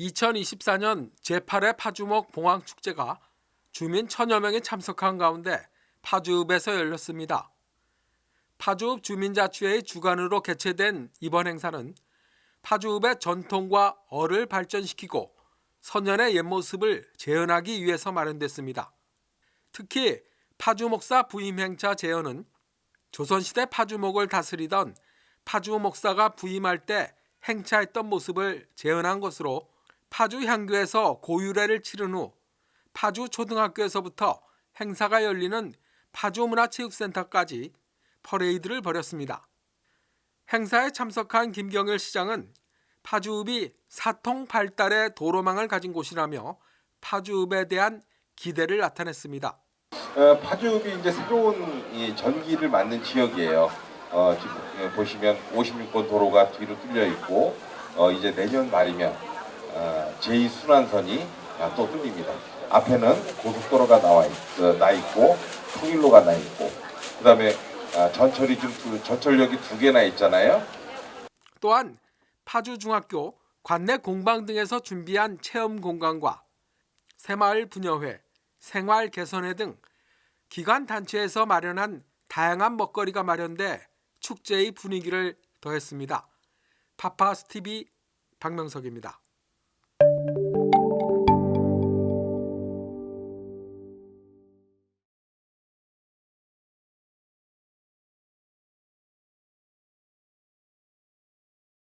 2024년 제8회 파주목 봉황축제가 주민 천여 명이 참석한 가운데 파주읍에서 열렸습니다. 파주읍 주민자치회의 주관으로 개최된 이번 행사는 파주읍의 전통과 어를 발전시키고 선연의 옛 모습을 재현하기 위해서 마련됐습니다. 특히 파주 목사 부임 행차 재현은 조선시대 파주목을 다스리던 파주 목사가 부임할 때 행차했던 모습을 재현한 것으로 파주 향교에서 고유례를 치른 후 파주 초등학교에서부터 행사가 열리는 파주 문화체육센터까지 퍼레이드를 벌였습니다. 행사에 참석한 김경일 시장은 파주읍이 사통 발달의 도로망을 가진 곳이라며 파주읍에 대한 기대를 나타냈습니다. 어, 파주읍이 이제 새로운 이 전기를 맞는 지역이에요. 어, 지금 예, 보시면 56번 도로가 뒤로 뚫려 있고 어, 이제 내년 말이면 어, 제2순환선이 아, 또 뚫립니다. 앞에는 고속도로가 나와 있, 어, 나 있고 통일로가 나 있고 그다음에 아, 전철이 좀 두- 전철역이 두 개나 있잖아요. 또한 파주 중학교 관내 공방 등에서 준비한 체험 공간과 새마을 분여회, 생활 개선회 등 기관 단체에서 마련한 다양한 먹거리가 마련돼 축제의 분위기를 더했습니다. 파파스 TV 박명석입니다.